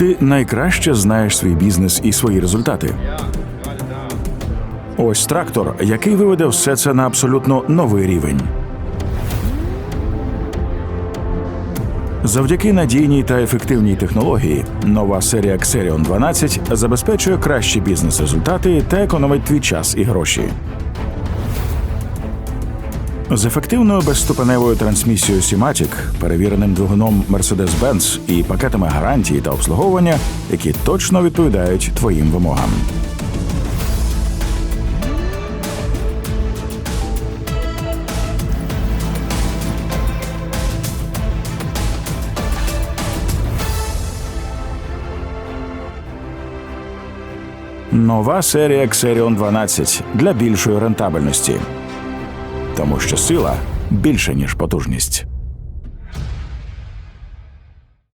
Ти найкраще знаєш свій бізнес і свої результати. Ось трактор, який виведе все це на абсолютно новий рівень. Завдяки надійній та ефективній технології, нова серія Xerion 12 забезпечує кращі бізнес-результати та економить твій час і гроші. З ефективною безступеневою трансмісією Simatic, перевіреним двигуном Mercedes-Benz і пакетами гарантії та обслуговування, які точно відповідають твоїм вимогам. Нова серія Xerion 12 для більшої рентабельності. Тому що сила більше ніж потужність.